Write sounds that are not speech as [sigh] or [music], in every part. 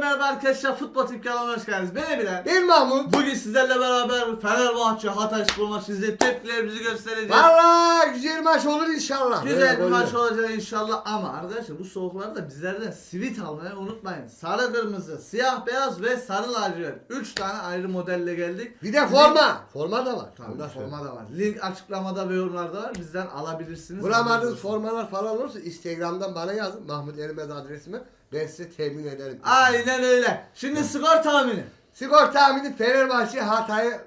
merhaba arkadaşlar. Futbol Tip kanalına hoş geldiniz. Ben Emirhan. Ben Mahmut. Bugün sizlerle beraber Fenerbahçe Hatay Spor maçı izleyip tepkilerimizi göstereceğiz. Valla güzel maç olur inşallah. Güzel bir Böyle maç olacak inşallah ama arkadaşlar bu soğuklarda bizlerden sivit almayı unutmayın. Sarı kırmızı, siyah beyaz ve sarı lacivert. 3 tane ayrı modelle geldik. Bir de forma. Forma da var. Tabii, Onu da söyle. forma da var. Link açıklamada ve yorumlarda var. Bizden alabilirsiniz. Bulamadığınız formalar falan olursa Instagram'dan bana yazın. Mahmut Erimez adresime. Ben size temin ederim. Aynen öyle. Şimdi skor tahmini. Skor tahmini Fenerbahçe Hatay'ı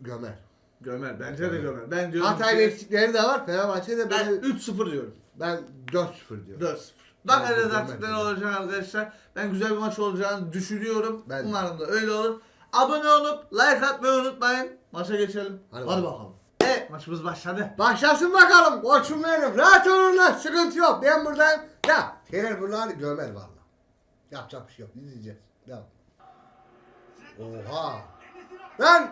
gömer. Gömer. Bence de gömer. Ben diyorum Hatay'ın ki eksikleri de var. Fenerbahçe de ben böyle... 3-0 diyorum. Ben 4-0 diyorum. 4-0. Bakarız Bence artık ne gömer. olacak arkadaşlar. Ben güzel bir maç olacağını düşünüyorum. Ben de. Umarım da öyle olur. Abone olup like atmayı unutmayın. Maça geçelim. Hadi Hadi, bakalım. bakalım. Evet maçımız başladı. Başlasın bakalım koçum benim. Rahat olun lan sıkıntı yok. Ben buradayım. Ya Fener bunları gömer valla. Yapacak bir şey yok. İzleyeceğiz. Devam. Oha. Lan.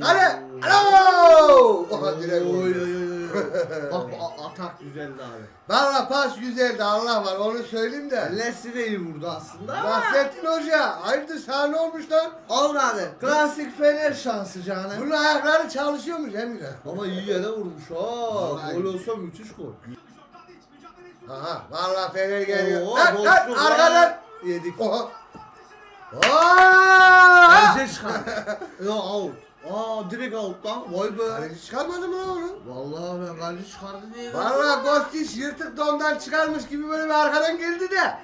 Hadi. Alo. Oha direkt Oy vurdu. oy oy. [laughs] Bak bu a- atak güzeldi abi. Valla pas güzeldi Allah var onu söyleyeyim de. Leslie de iyi vurdu aslında ama. Nasrettin Hoca. Hayırdır sana ne olmuş lan? Abi. Klasik Fener şansı canım. Bunun ayakları çalışıyormuş Emine. Ama iyi yere vurmuş ha. Vallahi. Gol olsa müthiş gol. Aha. Valla Fener geliyor. Oo, Lan lan boşluk arkadan. Yedik. Oha. Oha. Bence çıkar. ya out. Aa direkt out lan. Vay be. Kaleci çıkarmadı mı lan onu? Vallahi ben kaleci çıkardı diye. Valla Gostiş yırtık dondan çıkarmış gibi böyle bir arkadan geldi de.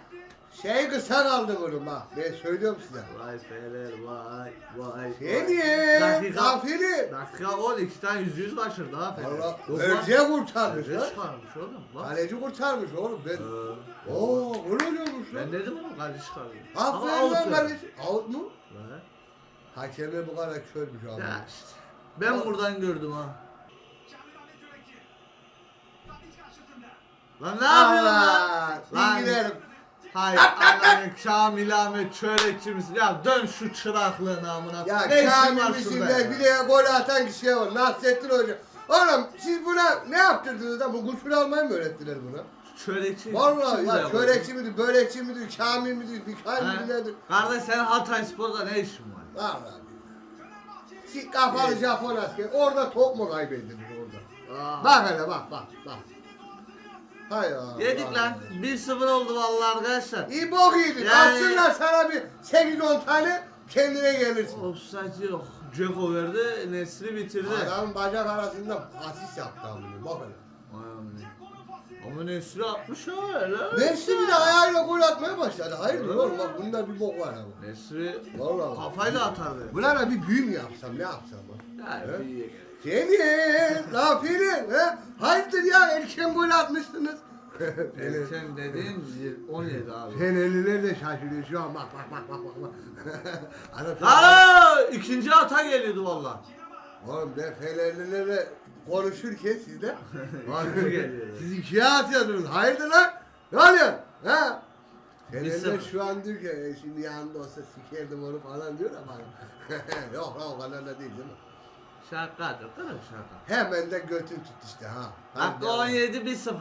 Şey kısa kaldı bunun bak. Ben söylüyorum size. Vay Fener vay vay. Şey diye. Dakika. Gafili. Dakika 10 iki tane yüz yüz kaçırdı ha Fener. Valla Yok lan. Örceğe kurtarmış lan. çıkarmış oğlum. Bak. Kaleci kurtarmış oğlum ben. Ee, Oo öyle oluyormuş lan. Ben dedim ama kaleci çıkardı. Aferin lan kaleci. Out mu? He. Hakemler bu kadar körmüş abi. Ya işte. Ben buradan gördüm ha. Lan ne yapıyorsun lan? Allah. Lan. İngilerim. Hayır Allah'ın [laughs] Kamil Ahmet çörekçi misin? Ya dön şu çıraklığın amına. Ya Ne işin var Kamil şurada bir de gol atan kişiye var. Nasrettin Hoca. Oğlum siz buna ne yaptırdınız da bu gusül almayı mı öğrettiler buna? Çörekçi. Vallahi ya çörekçi midir, börekçi midir, kamil midir, Mikail Ha? midir? Kardeş senin Hatay Spor'da ne işin var? Vallahi. Sik kafalı Japon asker. Orada top mu kaybedildi orada? Aa. Bak hele bak bak bak. Hay ya. Yedik lan. 1-0 oldu vallahi arkadaşlar. İyi bok yedin. Yani- Atsınlar sana bir 8-10 tane kendine gelirsin. Offside yok. Ceko verdi, Nesri bitirdi. Adam bacak arasında asist yaptı amına. Bak hele. Ama Nesri atmış ha öyle. Messi bir de ayağıyla gol atmaya başladı. Hayırdır oğlum bak bunda bir bok var ama. Nesri Vallahi. kafayla atardı. Bunlara bir büyü mü yapsam ne yapsam lan? Ya He? iyi gerek. Senin, lafinin, he? Hayırdır ya erken gol atmışsınız. [laughs] Erken dediğin 17 abi. Fenerliler de şaşırıyor şu an bak bak bak bak bak. bak. [laughs] Adam Aa, ikinci hata geliyordu valla. Oğlum ben Fenerlilerle konuşurken sizde. Haklı [laughs] geliyor. Siz ikiye atıyordunuz. Hayırdır lan? Ne oluyor? Ha? Sıfır. şu an diyor ki "E, şimdi yanında olsa sikerdim onu falan diyor ama. [laughs] Yok lan o kadar da değil değil mi? Şakadır mi şaka? Hemen de götün tut işte ha. Hadi devam. 17 1-0.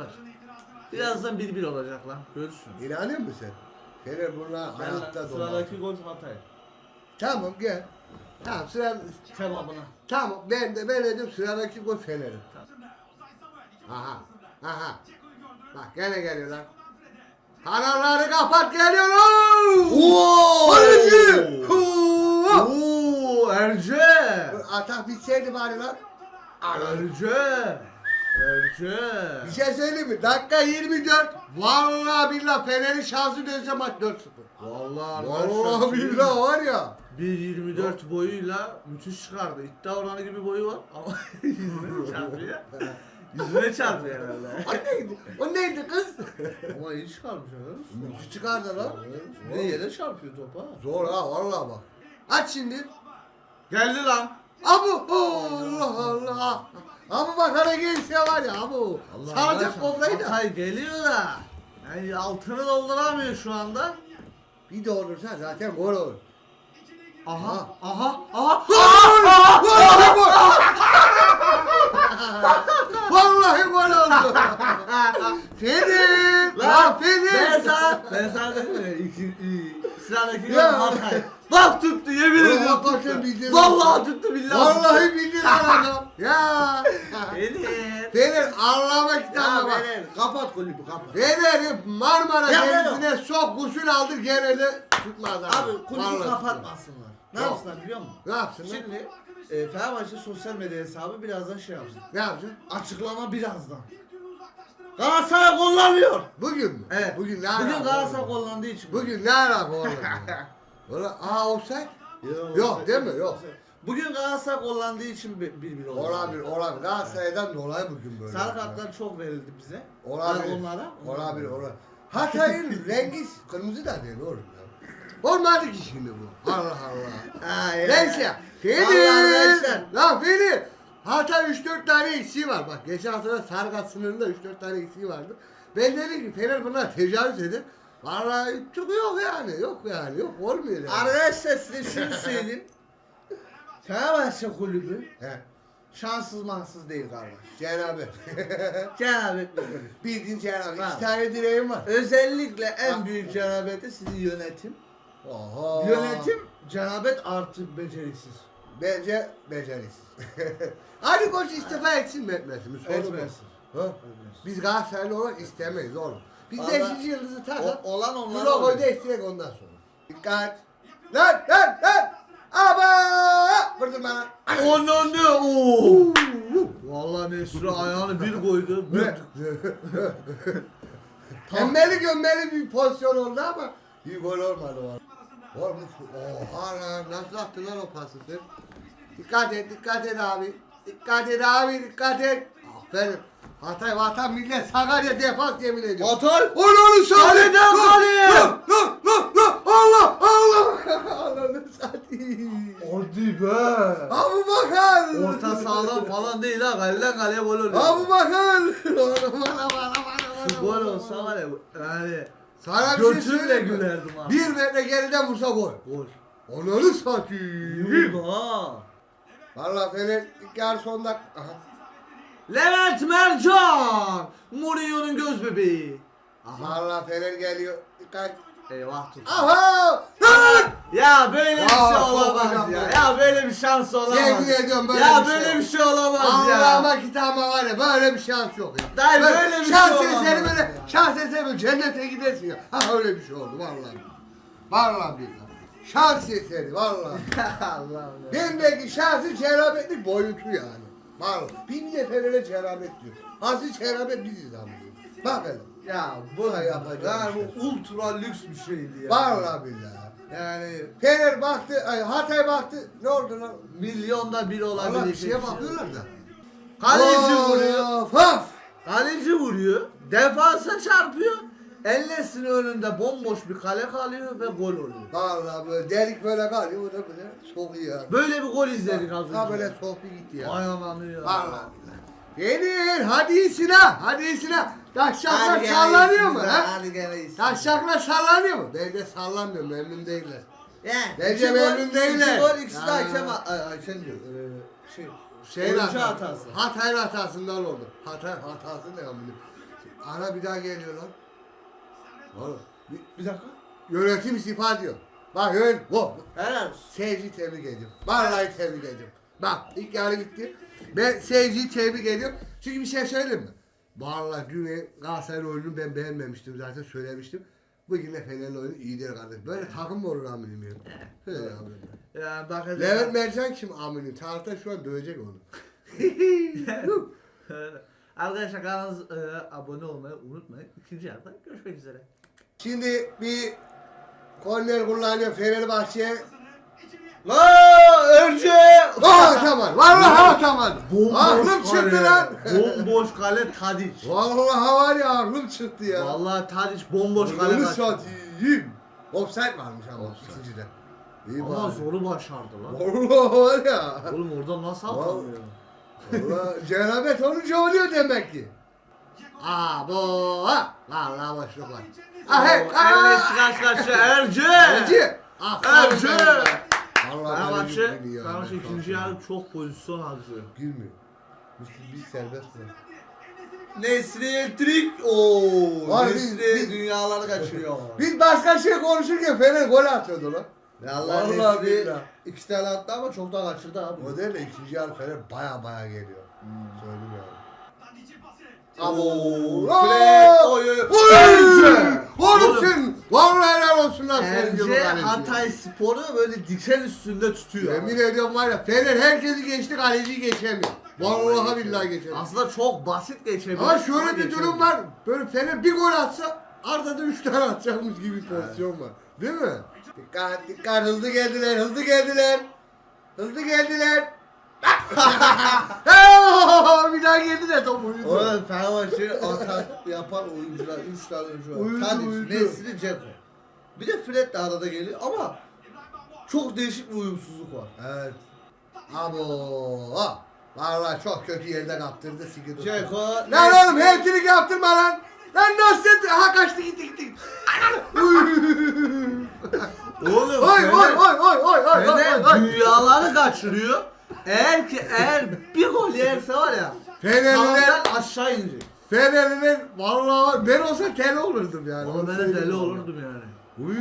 Birazdan 1-1 olacak lan. Görürsün. İnanıyor musun sen? Fener bunlar hayatta dolar. Sıradaki gol Hatay. Tamam gel. Tamam sıra Kebabına. tamam ben de ben dedim sıradaki gol Fener'in. Aha. Aha. Bak gene geliyorlar. Kanalları kapat geliyorlar. Oo! Oo! Oo! Erce! Atak bitseydi bari lan. Erce! Erce! Bir şey söyleyeyim mi? Dakika 24. Vallahi billahi Fener'in şansı dönse maç 4-0. Vallahi Vallahi billahi var ya. 1.24 boyuyla müthiş çıkardı. İddia oranı gibi boyu var ama [laughs] yüzüne [laughs] çarpıyor. Yüzüne çarpıyor herhalde. O neydi? O neydi kız? ama iyi çıkarmış ha. Müthiş çıkardı lan. De yere çarpıyor topa. Zor ha vallahi bak. Aç şimdi. Geldi lan. Abu Allah Allah. Abu bak hareketse var ya abu. Saracak bombayı da. Hatay geliyor da. Yani altını dolduramıyor şu anda. Bir de olursa zaten gol olur. Aha, aha, aha. Vallahi gol. Vallahi gol oldu. Fener. Lan Ben Fener. sana, ben sana dedim ya, iki, iyi, Sıradaki Ya. ya. Hatay. Bak tuttu yemin Ulan ediyorum hakikaten tuttu. bildi. Vallahi tuttu billahi. Vallahi bildi lan adam. [laughs] Ya. Fener. Fener Allah'ıma kitabına bak. Fener. Kapat kulübü kapat. Fener'i Marmara Ya Denizi'ne sok gusül aldı gene de tutmaz abi. Abi kulübü Vallahi kapatmasınlar. Ne Yok. yapsınlar biliyor musun? Ne yapsınlar? Şimdi e, Fenerbahçe sosyal medya hesabı birazdan şey yapsın. Ne yapacaksın? Açıklama birazdan. Galatasaray kullanmıyor. Bugün mü? Evet. Bugün ne Bugün alaka Galatasaray oğlum? kullandığı için. Bugün ne alaka oğlum? [laughs] Valla aa offside? Yok, değil mi? Yok. Bugün Galatasaray kullandığı için bir bir, bir oldu. Olabilir, olabilir. Galatasaray'dan dolayı bugün böyle. Sarı kartlar çok verildi bize. Olabilir. Yani onlara. Olabilir, olabilir. Hatay'ın [laughs] rengi kırmızı da değil oğlum. Olmadı ki şimdi bu. Allah Allah. Ha, ya. Neyse. Fili. arkadaşlar. Lan Fili. Hatay 3-4 tane eksiği var. Bak geçen haftada Sarıkat sınırında 3-4 tane eksiği vardı. Ben dedim ki Fener buna tecavüz edin. Vallahi çok yok yani. Yok yani. Yok olmuyor yani. Arkadaşlar size şunu söyleyeyim. [laughs] Fenerbahçe kulübü He. şanssız mahsız değil kardeş. Cenab-ı. Cenabet bir kulüp. Bildiğin Cenab-ı. İki tane direğim var. Özellikle en büyük cenabeti sizin yönetim. Oha. Yönetim cenabet artı beceriksiz. Bence becerisiz. Ali [laughs] Koç istifa etsin mi etmesin mi? Sorun. Etmesin. Ha? Biz Galatasaraylı olarak istemeyiz oğlum. Biz Vallahi- 5. yıldızı O, takıp olan onlar logoyu değiştirek ondan sonra. Dikkat. Lan lan lan. Aba! Vurdun bana. Onun ne? Oo. Vallahi Mesut'u ayağını bir koydu. bir- [laughs] Tembeli gömmeli bir pozisyon oldu ama iyi gol olmadı var. Olmuş. Oha lan nasıl attı lan o pası sen? Dikkat et dikkat et abi. Dikkat et abi dikkat et. Aferin. Hatay vatan millet Sakarya defans yemin ediyor. Atay. Onu onu Kaleden kaleye. Lan lan lan lan Allah Allah. [laughs] Allah'ını satayım. Hadi be. Abu Bakar. Orta sahadan falan değil ha. Kaleden kaleye gol oluyor. Abu Bakar. [laughs] Bana bana bana bana. Şu gol olsa var ya yani Sana bir şey götümle söyleyeyim mi? gülerdim ha. Bir metre geriden vursa gol. Gol. Onları satayım. Vurdu ha. Valla Fener ilk yarı son dak- Aha. Levent Mercan. Mourinho'nun göz bebeği. Valla Fener geliyor. Dikkat. Eyvah tut. Aha! Lan! Ya böyle bir şey olamaz ya. Ya böyle bir şans olamaz. Yemin ediyorum böyle ya bir şey böyle yok. bir şey olamaz ya. Allah'ıma kitabıma var ya böyle bir şans yok ya. Dayı böyle bir şans şey eseri olamaz böyle ya. şans eseri böyle cennete gidersin ya. Ha öyle bir şey oldu vallahi. Vallahi billahi. Şans eseri vallahi. [laughs] Allah'ım ya. Bendeki şansı cerabetlik boyutu yani. Vallahi. Bir de Fener'e cerabet diyor. Asıl cerabet biziz abi. Bak hele. Ya bu Da yapacak yani şey. bu ultra lüks bir şeydi ya. Vallahi billahi. Yani Fener baktı, ay Hatay baktı. Ne oldu lan? milyonda bir olabilir. Allah bir şeye bakıyorlar da. Kaleci vuruyor. Of. Kaleci vuruyor. Defansa çarpıyor. Ellesinin önünde bomboş bir kale kalıyor ve gol oluyor. Vallahi böyle delik böyle kalıyor. O da böyle sokuyor. Böyle bir gol izledik az önce. Ha böyle soktu gitti ya. Ay ananı ya. Vallahi. Yenir, hadi iyisine, hadi iyisine. Taşşaklar Hadi sallanıyor mu iyisin ha? Hadi gene iyisin. Taşşaklar sallanıyor mu? Bence sallanmıyor, memnun değiller. Yani, Bence iki memnun değiller. İki gol ikisi de Ha. hakem, ay, hakem diyor. Ee, şey, Şeyin oyuncu hatası. hatası. Hatay'ın hatasından oldu. Hatay hatası ne amına? Ara bir daha geliyor lan. Oğlum, bir- Bir dakika. yönetim istifa diyor. Bak öyle, bu. Helal olsun. Seyirciyi tebrik ediyorum. Vallahi tebrik ediyorum. Bak ilk yarı bitti. Ben seyirciyi tebrik ediyorum. Çünkü bir şey söyleyeyim mi? Vallahi dün Galatasaray oyununu ben beğenmemiştim zaten söylemiştim. Bugün de Fener'in oyunu iyidir kardeşim. Böyle takım mı olur amirim ya? Öyle amirim. Ya bakacağız. Levent Mercan kim amirim? Tarihte şu an dövecek onu. [laughs] Arkadaşlar kanalımıza e, abone olmayı unutmayın. İkinci yarıda görüşmek üzere. Şimdi bir korner kullanıyor Fenerbahçe. La Erce! Oh tamam. Vallahi atamadı. Aklım çıktı lan. Bomboş kale Tadic. Vallahi var ya aklım çıktı ya. Vallahi Tadic bomboş kale Onu kaçtı. satayım. Offside varmış ama Offside. ikincide. İyi Ama bari. zoru başardı lan. Vallahi var ya. Oğlum orada nasıl Vallahi. atamıyor? Vallahi cenabet olunca oluyor demek ki. Aa bu ha. Vallahi boşluk var. Ah hey. Ellesi karşı karşıya Erce! Erci. Erce! Vallahi Fenerbahçe. Fenerbahçe ikinci yarı çok pozisyon harcıyor. Girmiyor. Biz, biz serbest bırak. Nesri Eltrik. Oo. Var, biz- biz- dünyaları kaçırıyor. [laughs] Biz başka şey konuşurken Fener gol atıyordu lan. Vallahi, Vallahi Nesri billahi. iki tane attı ama çok da kaçırdı abi. O değil de ikinci yarı Fener baya baya geliyor. Söyleyeyim yani. Aa! Fred. Oy oy. Oy! Erce. Oğlum sen vallahi helal olsun lan Erce kaleci. Hatay Spor'u böyle diken üstünde tutuyor. Yemin ediyorum var ya Fener herkesi geçti kaleciyi geçemiyor. Vallahi billahi geçemiyor. Aslında çok basit geçebilir. Ama şöyle bir durum var. Böyle Fener bir gol atsa Arda'da 3 tane atacakmış gibi bir pozisyon var. Değil mi? Dikkat dikkat hızlı geldiler hızlı geldiler. Hızlı geldiler. [laughs] [laughs] bir daha geldiler top uyudu. Oğlum Fenerbahçe atak yapan oyuncular 3 tane oyuncu var. Oyuncu, Tadic, oyuncu. Nesri, Dzeko. Bir de Fred de arada geliyor ama çok değişik bir uyumsuzluk var. Evet. Abo. Vallahi çok kötü yerde kaptırdı sikidi. Dzeko, Lan oğlum heyetilik yaptırma lan. Lan nasıl ha kaçtı gitti gitti. Oğlum Oy oy oy oy oy oy oy Fener oy. dünyaları kaçırıyor. Eğer ki eğer bir gol yerse var ya Fenerliler tavırdan aşağı inecek. Fenerliler vallahi var. Ben olsa tel olurdum yani. Oğlum ben de deli olurdum yani. Uy.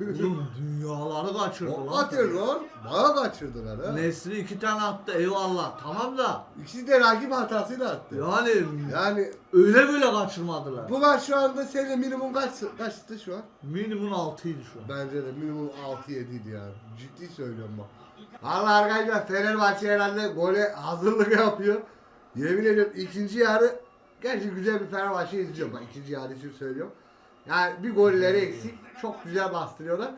Oğlum dünyaları kaçırdı lan. atıyor lan. Bana kaçırdılar ha. Nesri iki tane attı eyvallah tamam da İkisi de rakip hatasıyla attı. yani Yani öyle böyle kaçırmadılar. bu maç şu anda senin minimum kaç kaçtı şu an? Minimum 6'ydı şu an. Bence de minimum 6-7'ydi yani. Ciddi söylüyorum bak. Valla arkadaşlar Fenerbahçe herhalde gole hazırlık yapıyor. Yemin ediyorum ikinci yarı gerçi güzel bir Fenerbahçe izliyorum. Bak ikinci yarı için söylüyorum. Yani bir golleri eksik. Çok güzel bastırıyorlar.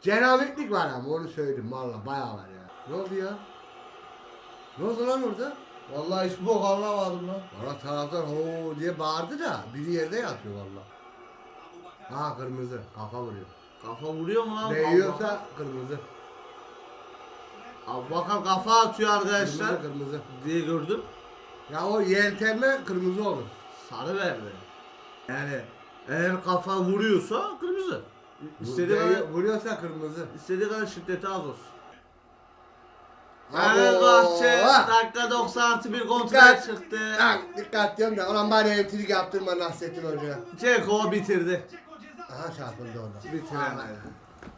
Cenabetlik var ama onu söyledim valla bayağı var ya. Ne oldu ya? Ne oldu lan orada? Vallahi hiç bok anlamadım lan. Valla taraftar ho diye bağırdı da biri yerde yatıyor valla. Ha kırmızı kafa vuruyor. Kafa vuruyor mu lan? Değiyorsa kırmızı. Abi bakalım kafa atıyor arkadaşlar. Kırmızı kırmızı. diye gördüm. Ya o yeltenme kırmızı olur. Sarı verdi. Yani eğer kafa vuruyorsa kırmızı. İstediği kadar, Vuruyorsa kırmızı. istediği kadar şiddeti az olsun. Fenerbahçe dakika 90 artı bir kontrol Dikkat! çıktı. Ha, dikkat diyorum da ulan bari elektrik yaptırma Nasrettin Hoca'ya. Ceko bitirdi. Aha çarpıldı orada. Bitiremedi.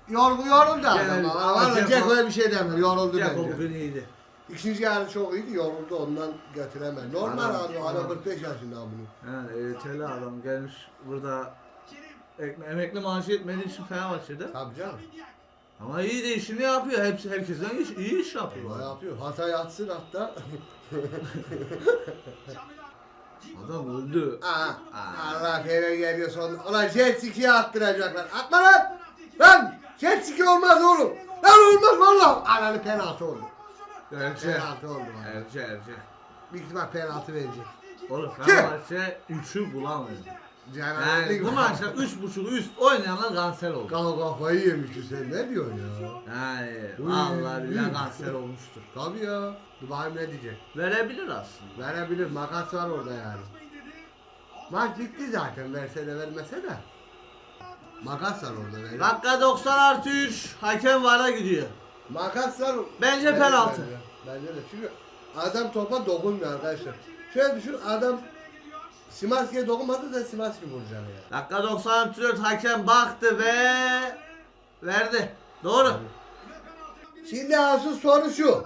Yorgu yoruldu Genel- adam. ama Dzeko- Ceko'ya bir şey demiyor. Yoruldu Ceko bence. bugün iyiydi. İkinci yarı çok iyiydi. Yoruldu ondan götüremez. Normal Adam- abi. Adam 45 yaşında bunu. Yani EYT'li adam gelmiş burada ekme, emekli maaşı yetmediği için Fenerbahçe'de. Tabii canım. Ama iyi de işini yapıyor. Hepsi herkesten iş, iyi iş Ne yapıyor. yapıyor? Hata yatsın hatta. [laughs] Adam öldü. Aa, Allah Fener geliyor son. Ulan jet ski'ye attıracaklar. Atma lan! Lan! Jet ski olmaz oğlum. Lan olmaz valla. Ananı penaltı oldu. Erce. Penaltı oldu. valla. Erce Erce. Büyük ihtimal penaltı verecek. Oğlum Fenerbahçe 3'ü bulamıyor. Yani, bu maçta 3.5 üst oynayanlar kanser oldu. Kal kafayı yemişsin sen ne diyorsun ya? Yani vallahi billahi kanser olmuştur. Tabii ya. Dur bakayım ne diyecek. Verebilir aslında. Verebilir makas var orada yani. Maç bitti zaten verse de vermese de. Makas var orada. verir. Dakika 90 artı 3. Hakem vara gidiyor. Makas var. Bence penaltı. Bence, bence de çünkü adam topa dokunmuyor arkadaşlar. Şöyle düşün adam Simaski'ye dokunmadı da Simaski vuracak yani. Dakika 90 artı 4 hakem baktı ve verdi. Doğru. Şimdi asıl soru şu.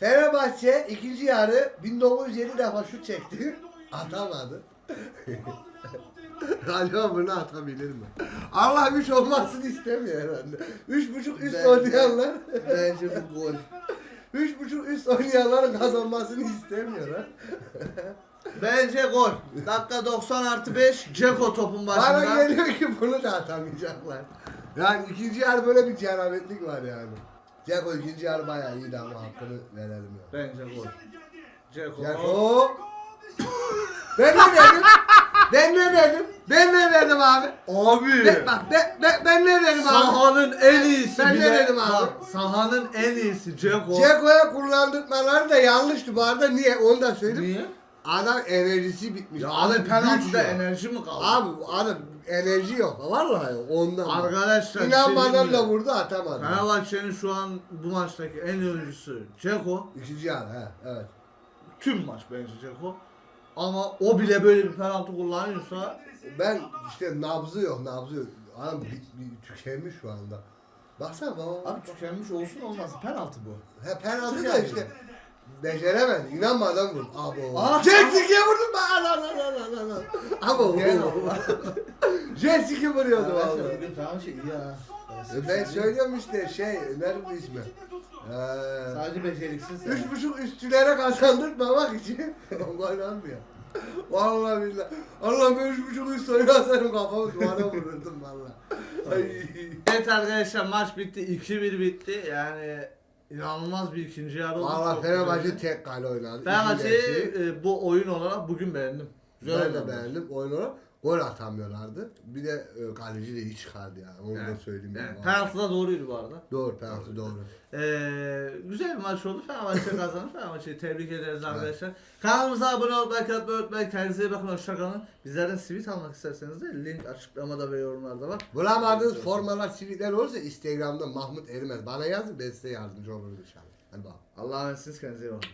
Fenerbahçe ikinci yarı 1907 defa şut çekti. [laughs] Atamadı. [laughs] Galiba bunu atabilir mi? Allah üç olmasını istemiyor herhalde. Üç buçuk üst Bence- oynayanlar. Bence bu gol. üç buçuk üst oynayanların kazanmasını istemiyor ha. Bence gol. Dakika 90 artı 5. Ceko topun Bana başında. geliyor ki bunu da atamayacaklar. Yani ikinci yarı böyle bir cenabetlik var yani. Ceko ikinci yarı bayağı iyiydi ama hakkını verelim ya. Bence gol. Ceko. Ceko. ben ne dedim? Ben ne dedim? Ben ne dedim abi? Abi. Ben, bak ben, ben, ben ne dedim abi? Sahanın en iyisi Ben ne bile. dedim abi? Bak, Sahanın en iyisi Ceko. Ceko'ya kullandırmaları da yanlıştı bu arada. Niye? Onu da söyleyeyim. Niye? Adam enerjisi bitmiş. Ya Adam abi penaltıda güç yok. enerji mi kaldı? Abi adam enerji yok. Vallahi ondan. bak. Arkadaşlar bir şey İnanmadan diyeyim da mi? vurdu atamadı. Fenerbahçe'nin şu an bu maçtaki en oyuncusu Ceko. İkinci yarı he evet. Tüm maç bence Ceko. Ama o bile böyle bir penaltı kullanıyorsa Ben işte nabzı yok nabzı yok. Adam bir, bir tükenmiş şu anda. Baksana baba. abi tükenmiş olsun olmasın penaltı bu. He penaltı Tık da işte. Beceremedi. İnanmadan vurdu. Abo. Ah! Jetski'ye vurdum ben. Lan lan lan lan lan. Abo. [laughs] Jetski vuruyordu Arkadaşlar vallahi. falan şey iyi ha. E Ben söylüyorum işte şey, nerede ismi? Ee, Sadece beceriksiz. üç buçuk üstülere kazandırmamak için [laughs] gol olmuyor. Vallahi billahi. Allah ben üç buçuk üst oynasaydım kafamı duvara vururdum vallahi. Ay. [laughs] Evet arkadaşlar maç bitti. 2-1 bitti. Yani inanılmaz bir ikinci yarı oldu. Valla Çok Fenerbahçe güzeldi. tek kale oynadı. Fenerbahçe'yi İkinci e, bu oyun olarak bugün beğendim. Güzel ben de oynadılar. beğendim oyunu. Gol atamıyorlardı. Bir de e, kaleci de iyi çıkardı yani. Onu da Evet. söyleyeyim. Evet, yani. penaltı da doğruydu bu arada. Doğru penaltı doğru. Ee, güzel bir maç oldu. Fenerbahçe [laughs] kazandı. Fenerbahçe'yi tebrik ederiz arkadaşlar. Kanalımıza abone olup like atmayı unutmayın. Kendinize iyi bakın. Hoşçakalın. Bizlerden sivit almak isterseniz de link açıklamada ve yorumlarda var. Bulamadığınız formalar, sivitler olursa Instagram'da Mahmut Erimez. Bana yazın ben size yardımcı olurum inşallah. Hadi bakalım. Allah'a emanetsiniz. Kendinize iyi bakın.